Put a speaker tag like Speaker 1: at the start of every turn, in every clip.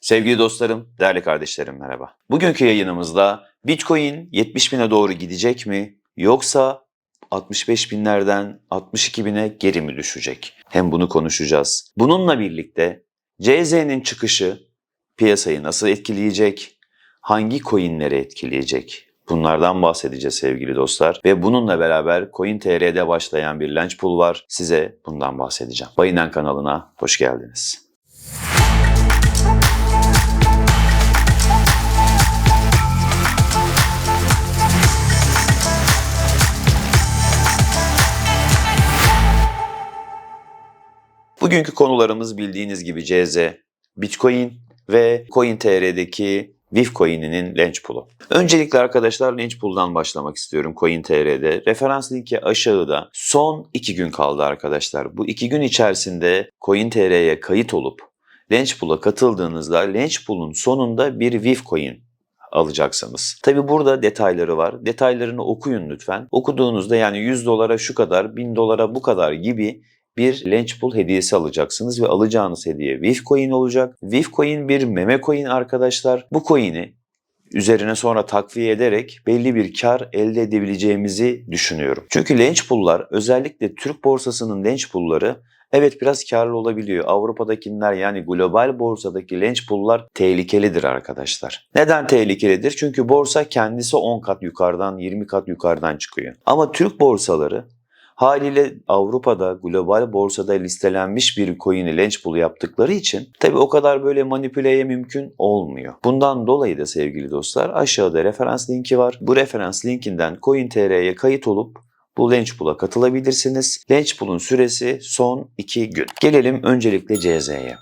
Speaker 1: Sevgili dostlarım, değerli kardeşlerim merhaba. Bugünkü yayınımızda Bitcoin 70 bine doğru gidecek mi yoksa 65 binlerden 62 bine geri mi düşecek? Hem bunu konuşacağız. Bununla birlikte CZ'nin çıkışı piyasayı nasıl etkileyecek? Hangi coinleri etkileyecek? Bunlardan bahsedeceğiz sevgili dostlar. Ve bununla beraber CoinTR'de başlayan bir launch pool var. Size bundan bahsedeceğim. Bayinen kanalına hoş geldiniz. Bugünkü konularımız bildiğiniz gibi CZ, Bitcoin ve CoinTR'deki VIF coin'inin pool'u. Öncelikle arkadaşlar launch pool'dan başlamak istiyorum CoinTR'de. Referans linki aşağıda. Son 2 gün kaldı arkadaşlar. Bu 2 gün içerisinde CoinTR'ye kayıt olup launch pool'a katıldığınızda launch pool'un sonunda bir VIF coin alacaksınız. Tabi burada detayları var. Detaylarını okuyun lütfen. Okuduğunuzda yani 100 dolara şu kadar, 1000 dolara bu kadar gibi bir Launch Pool hediyesi alacaksınız ve alacağınız hediye VIF Coin olacak. VIF Coin bir meme coin arkadaşlar. Bu coin'i üzerine sonra takviye ederek belli bir kar elde edebileceğimizi düşünüyorum. Çünkü Launch Pool'lar özellikle Türk borsasının Launch Pool'ları Evet biraz karlı olabiliyor. Avrupa'dakiler yani global borsadaki launch pool'lar tehlikelidir arkadaşlar. Neden tehlikelidir? Çünkü borsa kendisi 10 kat yukarıdan 20 kat yukarıdan çıkıyor. Ama Türk borsaları Haliyle Avrupa'da global borsada listelenmiş bir coin'i launch pool yaptıkları için tabi o kadar böyle manipüleye mümkün olmuyor. Bundan dolayı da sevgili dostlar aşağıda referans linki var. Bu referans linkinden CoinTR'ye kayıt olup bu launch pool'a katılabilirsiniz. Launch pool'un süresi son 2 gün. Gelelim öncelikle CZ'ye.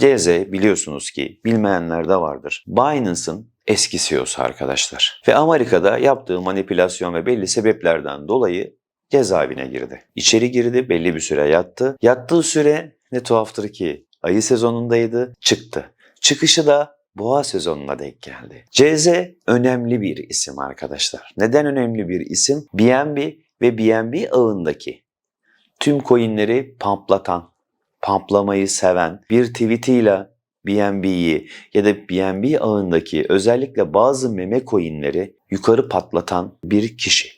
Speaker 1: CZ biliyorsunuz ki bilmeyenler de vardır. Binance'ın eski CEO'su arkadaşlar. Ve Amerika'da yaptığı manipülasyon ve belli sebeplerden dolayı cezaevine girdi. İçeri girdi, belli bir süre yattı. Yattığı süre ne tuhaftır ki ayı sezonundaydı, çıktı. Çıkışı da boğa sezonuna denk geldi. CZ önemli bir isim arkadaşlar. Neden önemli bir isim? BNB ve BNB ağındaki tüm coinleri pamplatan, pamplamayı seven bir tweetiyle BNB'yi ya da BNB ağındaki özellikle bazı meme coinleri yukarı patlatan bir kişi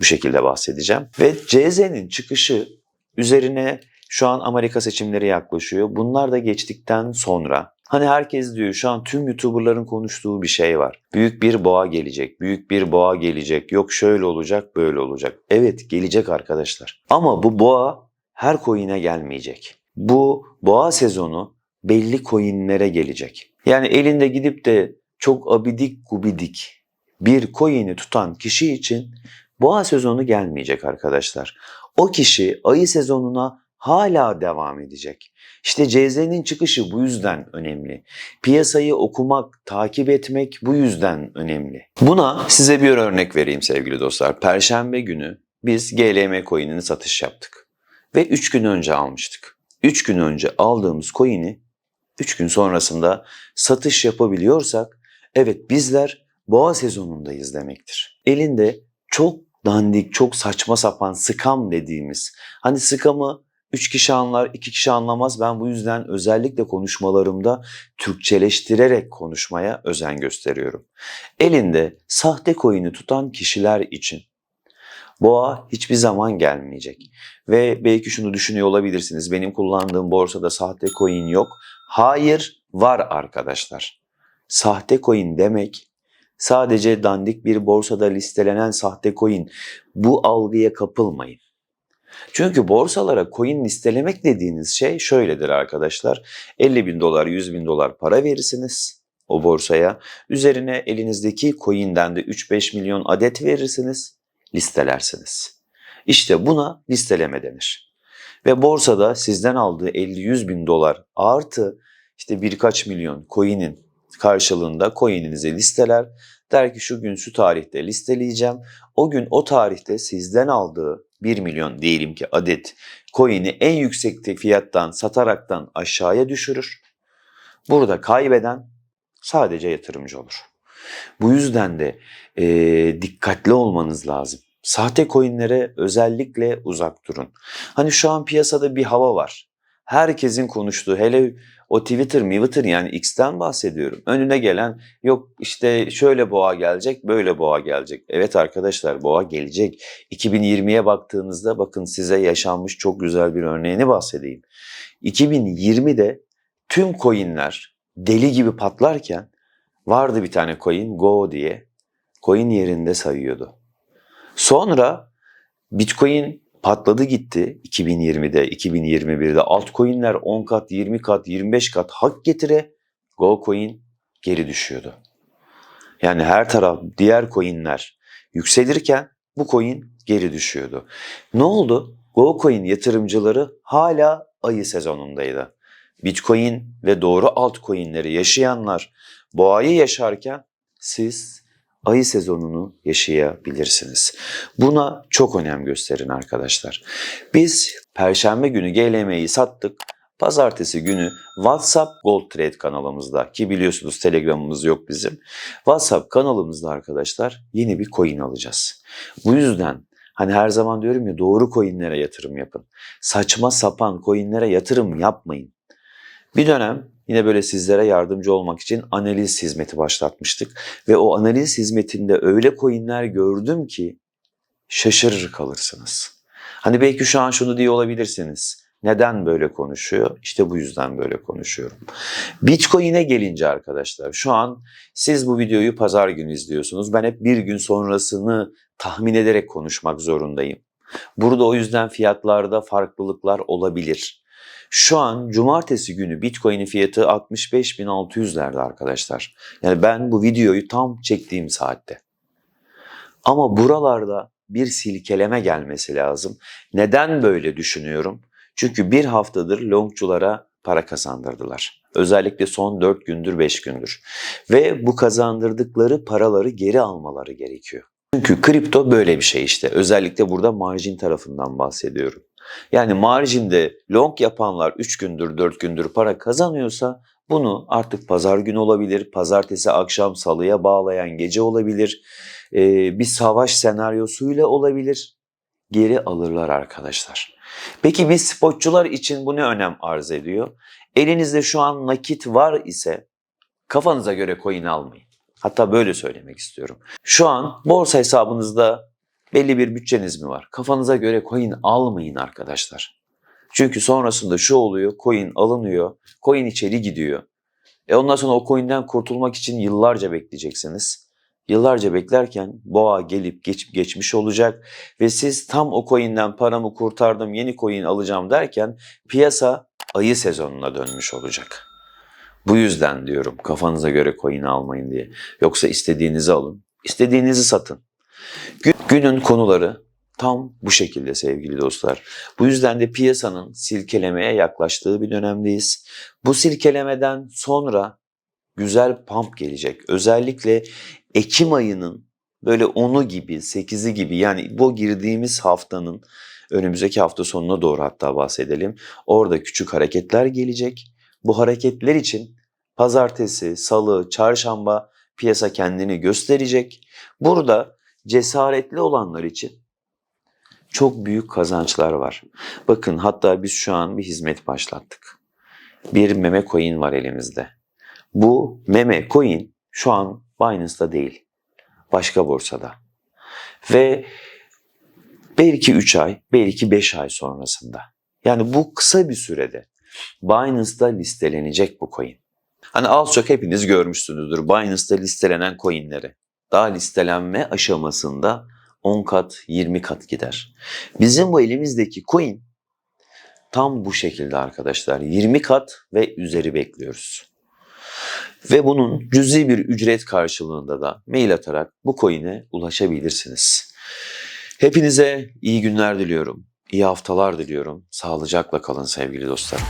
Speaker 1: bu şekilde bahsedeceğim. Ve CZ'nin çıkışı üzerine şu an Amerika seçimleri yaklaşıyor. Bunlar da geçtikten sonra hani herkes diyor şu an tüm YouTuber'ların konuştuğu bir şey var. Büyük bir boğa gelecek, büyük bir boğa gelecek. Yok şöyle olacak, böyle olacak. Evet gelecek arkadaşlar. Ama bu boğa her coin'e gelmeyecek. Bu boğa sezonu belli coin'lere gelecek. Yani elinde gidip de çok abidik gubidik bir coin'i tutan kişi için Boğa sezonu gelmeyecek arkadaşlar. O kişi ayı sezonuna hala devam edecek. İşte CZ'nin çıkışı bu yüzden önemli. Piyasayı okumak, takip etmek bu yüzden önemli. Buna size bir örnek vereyim sevgili dostlar. Perşembe günü biz GLM coin'ini satış yaptık. Ve 3 gün önce almıştık. 3 gün önce aldığımız coin'i 3 gün sonrasında satış yapabiliyorsak evet bizler boğa sezonundayız demektir. Elinde çok dandik, çok saçma sapan scam dediğimiz. Hani scam'ı 3 kişi anlar, 2 kişi anlamaz. Ben bu yüzden özellikle konuşmalarımda Türkçeleştirerek konuşmaya özen gösteriyorum. Elinde sahte coin'i tutan kişiler için boğa hiçbir zaman gelmeyecek. Ve belki şunu düşünüyor olabilirsiniz. Benim kullandığım borsada sahte coin yok. Hayır, var arkadaşlar. Sahte coin demek Sadece dandik bir borsada listelenen sahte coin. Bu algıya kapılmayın. Çünkü borsalara coin listelemek dediğiniz şey şöyledir arkadaşlar. 50 bin dolar, 100 bin dolar para verirsiniz o borsaya. Üzerine elinizdeki coin'den de 3-5 milyon adet verirsiniz, listelersiniz. İşte buna listeleme denir. Ve borsada sizden aldığı 50-100 bin dolar artı işte birkaç milyon coin'in karşılığında coin'inizi listeler. Der ki şu gün şu tarihte listeleyeceğim. O gün o tarihte sizden aldığı 1 milyon diyelim ki adet coin'i en yüksek fiyattan sataraktan aşağıya düşürür. Burada kaybeden sadece yatırımcı olur. Bu yüzden de e, dikkatli olmanız lazım. Sahte coinlere özellikle uzak durun. Hani şu an piyasada bir hava var. herkesin konuştuğu hele o Twitter, Twitter yani X'ten bahsediyorum. Önüne gelen yok işte şöyle boğa gelecek, böyle boğa gelecek. Evet arkadaşlar boğa gelecek. 2020'ye baktığınızda bakın size yaşanmış çok güzel bir örneğini bahsedeyim. 2020'de tüm coinler deli gibi patlarken vardı bir tane coin Go diye. Coin yerinde sayıyordu. Sonra Bitcoin patladı gitti 2020'de, 2021'de. Altcoin'ler 10 kat, 20 kat, 25 kat hak getire Gocoin geri düşüyordu. Yani her taraf diğer coin'ler yükselirken bu coin geri düşüyordu. Ne oldu? Gocoin yatırımcıları hala ayı sezonundaydı. Bitcoin ve doğru altcoin'leri yaşayanlar boğayı yaşarken siz ayı sezonunu yaşayabilirsiniz. Buna çok önem gösterin arkadaşlar. Biz perşembe günü GLM'yi sattık. Pazartesi günü WhatsApp Gold Trade kanalımızda ki biliyorsunuz Telegram'ımız yok bizim. WhatsApp kanalımızda arkadaşlar yeni bir coin alacağız. Bu yüzden hani her zaman diyorum ya doğru coinlere yatırım yapın. Saçma sapan coinlere yatırım yapmayın. Bir dönem yine böyle sizlere yardımcı olmak için analiz hizmeti başlatmıştık. Ve o analiz hizmetinde öyle coinler gördüm ki şaşırır kalırsınız. Hani belki şu an şunu diye olabilirsiniz. Neden böyle konuşuyor? İşte bu yüzden böyle konuşuyorum. Bitcoin'e gelince arkadaşlar şu an siz bu videoyu pazar günü izliyorsunuz. Ben hep bir gün sonrasını tahmin ederek konuşmak zorundayım. Burada o yüzden fiyatlarda farklılıklar olabilir. Şu an cumartesi günü Bitcoin'in fiyatı 65.600'lerde arkadaşlar. Yani ben bu videoyu tam çektiğim saatte. Ama buralarda bir silkeleme gelmesi lazım. Neden böyle düşünüyorum? Çünkü bir haftadır longçulara para kazandırdılar. Özellikle son 4 gündür 5 gündür. Ve bu kazandırdıkları paraları geri almaları gerekiyor. Çünkü kripto böyle bir şey işte. Özellikle burada marjin tarafından bahsediyorum. Yani marjinde long yapanlar 3 gündür 4 gündür para kazanıyorsa bunu artık pazar günü olabilir, pazartesi akşam salıya bağlayan gece olabilir, bir savaş senaryosuyla olabilir. Geri alırlar arkadaşlar. Peki biz spotçular için bu ne önem arz ediyor? Elinizde şu an nakit var ise kafanıza göre coin almayın. Hatta böyle söylemek istiyorum. Şu an borsa hesabınızda belli bir bütçeniz mi var? Kafanıza göre coin almayın arkadaşlar. Çünkü sonrasında şu oluyor, coin alınıyor, coin içeri gidiyor. E ondan sonra o coin'den kurtulmak için yıllarca bekleyeceksiniz. Yıllarca beklerken boğa gelip geçip geçmiş olacak ve siz tam o coin'den paramı kurtardım, yeni coin alacağım derken piyasa ayı sezonuna dönmüş olacak. Bu yüzden diyorum kafanıza göre coin almayın diye. Yoksa istediğinizi alın, istediğinizi satın. Gün- Günün konuları tam bu şekilde sevgili dostlar. Bu yüzden de piyasanın silkelemeye yaklaştığı bir dönemdeyiz. Bu silkelemeden sonra güzel pump gelecek. Özellikle Ekim ayının böyle 10'u gibi, 8'i gibi yani bu girdiğimiz haftanın önümüzdeki hafta sonuna doğru hatta bahsedelim. Orada küçük hareketler gelecek. Bu hareketler için pazartesi, salı, çarşamba piyasa kendini gösterecek. Burada cesaretli olanlar için çok büyük kazançlar var. Bakın hatta biz şu an bir hizmet başlattık. Bir meme coin var elimizde. Bu meme coin şu an Binance'da değil. Başka borsada. Ve belki 3 ay, belki 5 ay sonrasında. Yani bu kısa bir sürede Binance'da listelenecek bu coin. Hani az çok hepiniz görmüşsünüzdür Binance'da listelenen coinleri. Daha listelenme aşamasında 10 kat, 20 kat gider. Bizim bu elimizdeki coin tam bu şekilde arkadaşlar. 20 kat ve üzeri bekliyoruz. Ve bunun cüzi bir ücret karşılığında da mail atarak bu coin'e ulaşabilirsiniz. Hepinize iyi günler diliyorum. İyi haftalar diliyorum. Sağlıcakla kalın sevgili dostlarım.